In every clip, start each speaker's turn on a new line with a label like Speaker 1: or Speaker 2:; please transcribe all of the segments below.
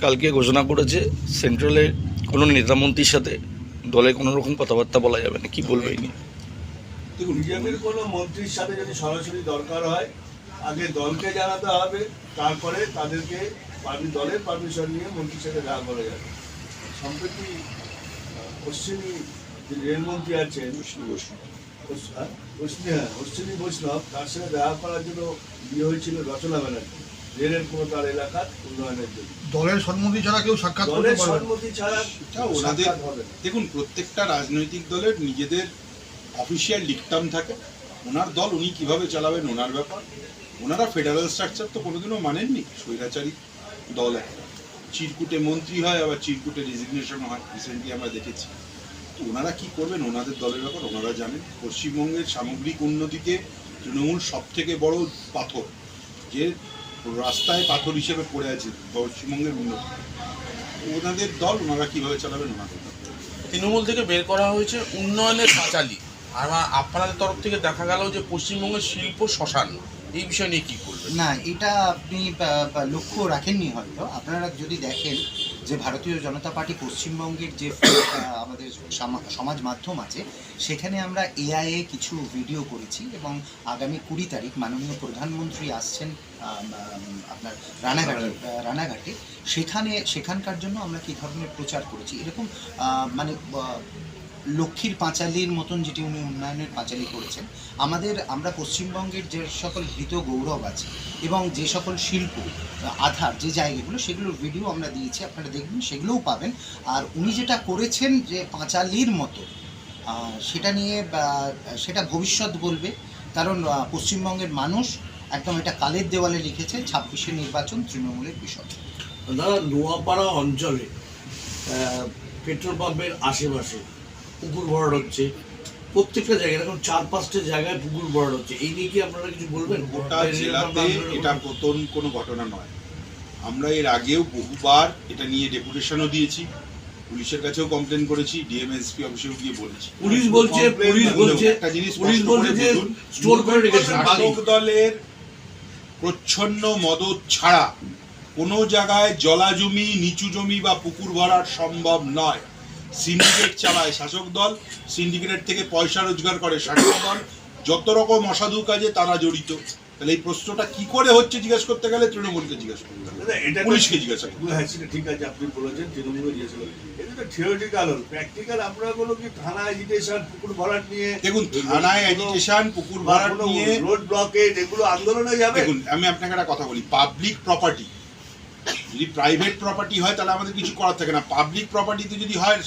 Speaker 1: কালকে ঘোষণা করেছে সেন্ট্রালে কোনো নেতামন্ত্রীর সাথে দলে কোনো রকম কথাবার্তা বলা যাবে না কি বলবে এই নিয়ে?
Speaker 2: দেখুন বিজেপির কোনো মন্ত্রীর সাথে যদি সরাসরি দরকার হয় আগে দলকে জানাতে হবে তারপরে তাদেরকে দলের পারমিশন নিয়ে মন্ত্রীর সাথে দেখা করা যাবে। সম্প্রতি অশ্বিনী রেলমন্ত্রী আছেন অশ- হ্যাঁ, অশ্বিনী হ্যাঁ অশ্বিনী বৈষ্ণব তার সাথে দেখা করার জন্য বিয়ে হয়েছিল রচনা ব্যানার্জি। রেলের কোনো তার এলাকার উন্নয়নের জন্য।
Speaker 3: দলের সম্মতি ছাড়া কেউ সাক্ষাৎ
Speaker 2: দলের সম্মতি ছাড়া
Speaker 4: ওনাদের
Speaker 2: সাক্ষাৎ হবে না।
Speaker 4: দেখুন প্রত্যেকটা রাজনৈতিক দলের নিজেদের অফিসিয়াল ডিকটাম থাকে। ওনার দল উনি কীভাবে চালাবেন ওনার ব্যাপার। ওনারা ফেডারেল স্ট্রাকচার তো কোনোদিনও মানেননি স্বৈরাচারী দল একটা। চিরকুটে মন্ত্রী হয় আবার চিরকুটে রেজিগনেশন হয়। রিসেন্টলি আমরা দেখেছি। তো ওনারা কি করবেন? ওনাদের দলের ব্যাপার ওনারা জানেন। পশ্চিমবঙ্গের সামগ্রিক উন্নতিতে তৃণমূল সব থেকে বড় পাথর। যে রাস্তায় পাথর হিসেবে পড়ে আছে পশ্চিমবঙ্গের উন্নতি। ওনাদের দল ওনারা কীভাবে চালাবেন ওনাদের
Speaker 5: তৃণমূল থেকে বের করা হয়েছে উন্নয়নের পাঁচালি। আর আপনাদের তরফ থেকে দেখা গেল যে পশ্চিমবঙ্গের শিল্প শ্মশান এই বিষয় নিয়ে কি করবেন
Speaker 6: না এটা আপনি লক্ষ্য রাখেননি হয়তো। আপনারা যদি দেখেন যে ভারতীয় জনতা পার্টি পশ্চিমবঙ্গের যে আমাদের সমাজ মাধ্যম আছে সেখানে আমরা এআইএ কিছু ভিডিও করেছি এবং আগামী কুড়ি তারিখ মাননীয় প্রধানমন্ত্রী আসছেন আপনার রানাঘাটে রানাঘাটে। সেখানে সেখানকার জন্য আমরা কী ধরনের প্রচার করেছি? এরকম মানে লক্ষ্মীর পাঁচালির মতন যেটি উনি উন্নয়নের পাঁচালি করেছেন, আমাদের, আমরা পশ্চিমবঙ্গের যে সকল হৃত গৌরব আছে এবং যে সকল শিল্প, আধার যে জায়গাগুলো, সেগুলোর ভিডিও আমরা দিয়েছি, আপনারা দেখবেন, সেগুলোও পাবেন। আর উনি যেটা করেছেন যে পাঁচালির মতো সেটা নিয়ে সেটা ভবিষ্যৎ বলবে। কারণ পশ্চিমবঙ্গের মানুষ একদম এটা কালের দেওয়ালে লিখেছে, ছাব্বিশে নির্বাচন তৃণমূলের বিষয়
Speaker 7: দাদা, নোয়াপাড়া অঞ্চলে পেট্রোল পাম্পের আশেপাশে পুকুর ভরাট হচ্ছে। প্রত্যেকটা জায়গায় এখন চার পাঁচটা জায়গায় পুকুর ভরাট হচ্ছে। এই নিয়ে কি আপনারা কিছু বলবেন?
Speaker 4: গোটা জেলাতে এটা প্রথম কোনো ঘটনা নয়। আমরা এর আগেও বহুবার এটা নিয়ে ডেপুটেশনও দিয়েছি। পুলিশের কাছেও কমপ্লেন করেছি ডিএমএসপি অফিসেও গিয়ে বলেছি।
Speaker 7: পুলিশ বলছে পুলিশ বলছে
Speaker 4: একটা জিনিস
Speaker 7: পুলিশ বলছে যে স্টোর করে রেখেছে।
Speaker 4: শাসক দলের প্রচ্ছন্ন মদত ছাড়া কোনো জায়গায় জলা জমি নিচু জমি বা পুকুর ভরাট সম্ভব নয়। সিন্ডিকেট চালায় শাসক দল সিন্ডিকেটের থেকে পয়সা রোজগার করে শাসক দল। যত রকম অসাধু কাজে তারা জড়িত। তাহলে এই প্রশ্নটা কি করে হচ্ছে জিজ্ঞেস করতে গেলে তৃণমূলকে জিজ্ঞেস করতে হবে।
Speaker 2: এটা
Speaker 4: পুলিশকে জিজ্ঞাসা করতে
Speaker 2: হ্যাঁ সেটা ঠিক আছে আপনি বলেছেন তৃণমূল দিয়েছিল এটা তো থিওরিটিক্যাল হল। প্র্যাকটিক্যাল আপনারা কোনো কি থানা এজিটেশন পুকুর ভরাট নিয়ে
Speaker 4: দেখুন থানায় অ্যাজিটেশন পুকুর ভরাট নিয়ে
Speaker 2: রোড ব্লকেজ এগুলো আন্দোলনে যাবে?
Speaker 4: দেখুন আমি আপনাকে একটা কথা বলি। পাবলিক প্রপার্টি যদি প্রাইভেট প্রপার্টি হয়, তাহলে আমাদের কিছু করার থাকে না। পাবলিক প্রপার্টিতে যদি হয়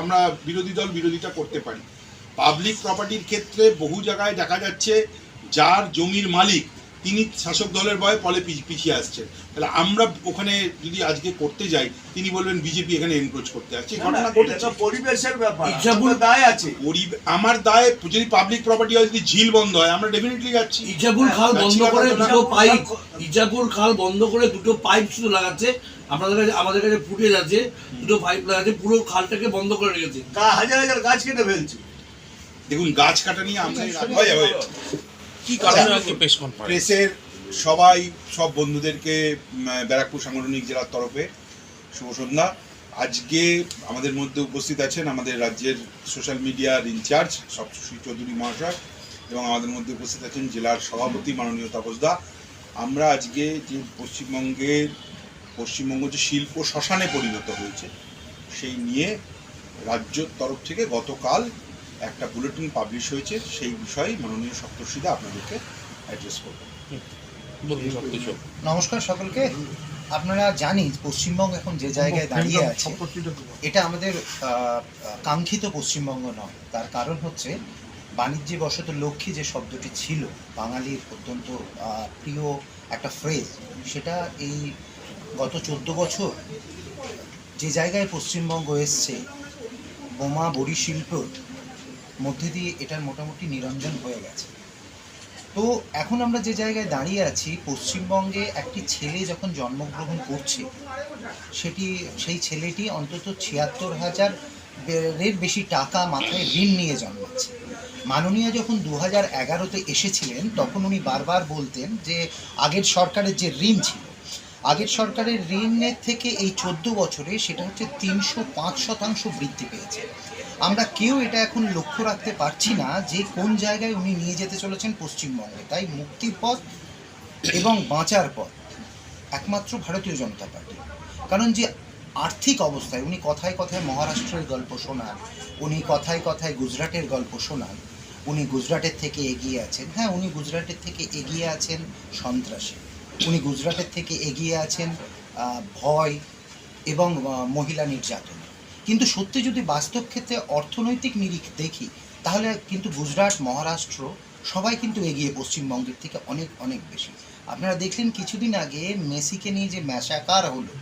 Speaker 4: আমরা বিরোধী দল বিরোধিতা করতে পারি। পাবলিক প্রপার্টির ক্ষেত্রে বহু জায়গায় দেখা যাচ্ছে, যার জমির মালিক তিনি শাসক দলের ভয়ে ফলে পিছিয়ে আসছেন। তাহলে আমরা ওখানে যদি আজকে করতে যাই তিনি বলবেন বিজেপি এখানে এনক্রোচ করতে আসছে। ঘটনা ঘটেছে।
Speaker 2: পরিবেশের ব্যাপার
Speaker 7: ইচ্ছাপুর-
Speaker 2: দায় আছে।
Speaker 4: আমার দায়ে যদি পাবলিক প্রপার্টি হয় যদি ঝিল বন্ধ হয় আমরা ডেফিনেটলি যাচ্ছি।
Speaker 7: ইজাপুর খাল বন্ধ করে দুটো পাইপ ইজাপুর খাল বন্ধ করে দুটো পাইপ শুধু লাগাচ্ছে। আপনাদের কাছে আমাদের কাছে ফুটেজ আছে। দুটো পাইপ লাগাচ্ছে। পুরো খালটাকে বন্ধ করে রেখেছে।
Speaker 2: হাজার হাজার গাছ কেটে ফেলছে।
Speaker 4: দেখুন গাছ কাটা নিয়ে আমরা
Speaker 5: কি কারণে আজকে প্রেস কনফারেন্স
Speaker 4: প্রেসের সবাই সব বন্ধুদেরকে ব্যারাকপুর সাংগঠনিক জেলার তরফে শুভ সন্ধ্যা। আজকে আমাদের মধ্যে উপস্থিত আছেন আমাদের রাজ্যের সোশ্যাল মিডিয়ার ইনচার্জ সপ্তশ্রী চৌধুরী মহাশয় এবং আমাদের মধ্যে উপস্থিত আছেন জেলার সভাপতি মাননীয় তাপসদা আমরা আজকে যে পশ্চিমবঙ্গের পশ্চিমবঙ্গ যে শিল্প শ্মশানে পরিণত হয়েছে সেই নিয়ে রাজ্যর তরফ থেকে গতকাল একটা বুলেটিন পাবলিশ হয়েছে সেই বিষয়ে মাননীয় সপ্তর্ষিদা আপনাদেরকে অ্যাড্রেস করবেন।
Speaker 6: নমস্কার সকলকে। আপনারা জানি পশ্চিমবঙ্গ এখন যে জায়গায় দাঁড়িয়ে আছে এটা আমাদের কাঙ্ক্ষিত পশ্চিমবঙ্গ নয়। তার কারণ হচ্ছে বাণিজ্যে বশত লক্ষ্মী যে শব্দটি ছিল বাঙালির অত্যন্ত প্রিয় একটা ফ্রেজ সেটা এই গত চোদ্দ বছর যে জায়গায় পশ্চিমবঙ্গ এসছে বোমা বড়ি শিল্পর মধ্যে দিয়ে এটার মোটামুটি নিরঞ্জন হয়ে গেছে। তো এখন আমরা যে জায়গায় দাঁড়িয়ে আছি, পশ্চিমবঙ্গে একটি ছেলে যখন জন্মগ্রহণ করছে, সেটি, সেই ছেলেটি অন্তত ছিয়াত্তর হাজার এর বেশি টাকা মাথায় ঋণ নিয়ে জন্মাচ্ছে। মাননীয় যখন দু হাজার এগারোতে এসেছিলেন, তখন উনি বারবার বলতেন যে, আগের সরকারের যে ঋণ ছিল, আগের সরকারের ঋণের থেকে এই চোদ্দ বছরে সেটা হচ্ছে তিনশো পাঁচ শতাংশ বৃদ্ধি পেয়েছে। আমরা কেউ এটা এখন লক্ষ্য রাখতে পারছি না যে কোন জায়গায় উনি নিয়ে যেতে চলেছেন পশ্চিমবঙ্গে। তাই মুক্তির পথ এবং বাঁচার পথ একমাত্র ভারতীয় জনতা পার্টি। কারণ যে আর্থিক অবস্থায়, উনি কথায় কথায় মহারাষ্ট্রের গল্প শোনান, উনি কথায় কথায় গুজরাটের গল্প শোনান, উনি গুজরাটের থেকে এগিয়ে আছেন। হ্যাঁ উনি গুজরাটের থেকে এগিয়ে আছেন সন্ত্রাসে। উনি গুজরাটের থেকে এগিয়ে আছেন ভয় এবং মহিলা নির্যাতন। কিন্তু সত্যি যদি বাস্তব ক্ষেত্রে অর্থনৈতিক নিরিখ দেখি, তাহলে কিন্তু গুজরাট, মহারাষ্ট্র সবাই কিন্তু এগিয়ে পশ্চিমবঙ্গের থেকে অনেক অনেক বেশি। আপনারা দেখলেন কিছুদিন আগে মেসিকে নিয়ে যে ম্যাসাকার হলো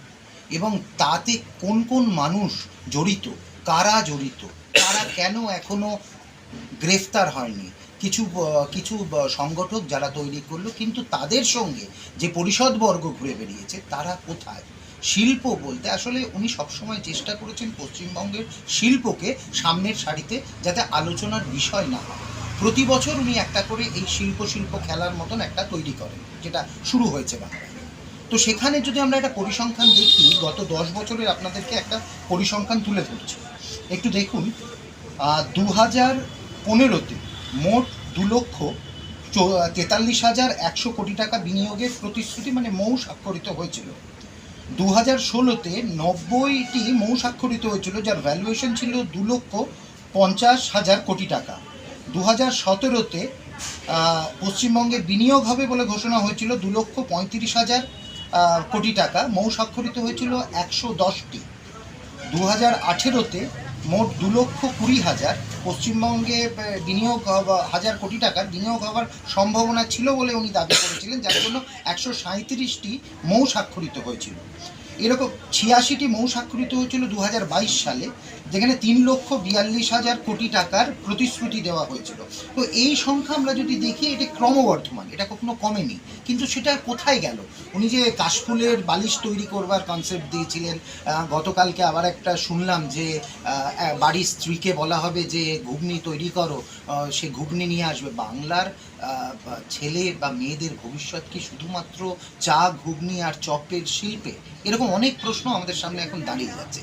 Speaker 6: এবং তাতে কোন কোন মানুষ জড়িত, কারা জড়িত, তারা কেন এখনও গ্রেফতার হয়নি? কিছু কিছু সংগঠক যারা তৈরি করল, কিন্তু তাদের সঙ্গে যে পরিষদবর্গ ঘুরে বেরিয়েছে তারা কোথায়? শিল্প বলতে আসলে উনি সবসময় চেষ্টা করেছেন পশ্চিমবঙ্গের শিল্পকে সামনের সারিতে যাতে আলোচনার বিষয় না হয়। প্রতি বছর উনি একটা করে এই শিল্প শিল্প খেলার মতন একটা তৈরি করেন, যেটা শুরু হয়েছে বাংলায়। তো সেখানে যদি আমরা একটা পরিসংখ্যান দেখি, গত দশ বছরের আপনাদেরকে একটা পরিসংখ্যান তুলে ধরছি। একটু দেখুন দু হাজার পনেরোতে মোট দু লক্ষ তেতাল্লিশ হাজার একশো কোটি টাকা বিনিয়োগের প্রতিশ্রুতি মানে মৌ স্বাক্ষরিত হয়েছিল। দু হাজার ষোলোতে নব্বইটি মৌ স্বাক্ষরিত হয়েছিল, যার ভ্যালুয়েশন ছিল দু লক্ষ পঞ্চাশ হাজার কোটি টাকা। দু হাজার সতেরোতে পশ্চিমবঙ্গে বিনিয়োগ হবে বলে ঘোষণা হয়েছিল দু লক্ষ পঁয়ত্রিশ হাজার কোটি টাকা। মৌ স্বাক্ষরিত হয়েছিল একশো দশটি। দু হাজার আঠেরোতে মোট দু লক্ষ কুড়ি হাজার। পশ্চিমবঙ্গে বিনিয়োগ হাজার কোটি টাকার বিনিয়োগ হওয়ার সম্ভাবনা ছিল বলে উনি দাবি করেছিলেন, যার জন্য একশো সাঁত্রিশটি মৌ স্বাক্ষরিত হয়েছিল। এরকম ছিয়াশিটি মৌ স্বাক্ষরিত হয়েছিল দু হাজার বাইশ সালে। যেখানে তিন লক্ষ বিয়াল্লিশ হাজার কোটি টাকার প্রতিশ্রুতি দেওয়া হয়েছিল। তো এই সংখ্যা আমরা যদি দেখি, এটা ক্রমবর্ধমান, এটা কখনো কমেনি। কিন্তু সেটা কোথায় গেল? উনি যে কাশফুলের বালিশ তৈরি করবার কনসেপ্ট দিয়েছিলেন গতকালকে আবার একটা শুনলাম যে বাড়ির স্ত্রীকে বলা হবে যে, ঘুগনি তৈরি করো। সে ঘুগনি নিয়ে আসবে। বাংলার ছেলে বা মেয়েদের ভবিষ্যৎ কি শুধুমাত্র চা, ঘুগনি আর চপের শিল্পে? এরকম অনেক প্রশ্ন আমাদের সামনে এখন দাঁড়িয়ে যাচ্ছে।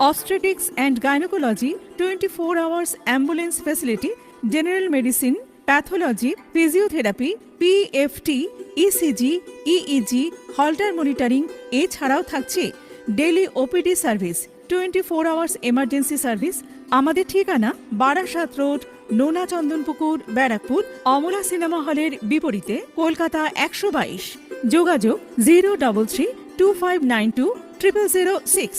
Speaker 8: obstetrics and gynecology 24 hours ambulance facility, general medicine, pathology, physiotherapy pft ecg eeg Holter monitoring এছাড়াও থাকছে daily OPD service twenty four hours emergency service আমাদের ঠিকানা বারাসাত রোড নোনা চন্দনপুকুর ব্যারাকপুর, অমলা সিনেমা হলের বিপরীতে কলকাতা একশো বাইশ। যোগাযোগ zero double three two five nine two triple zero six.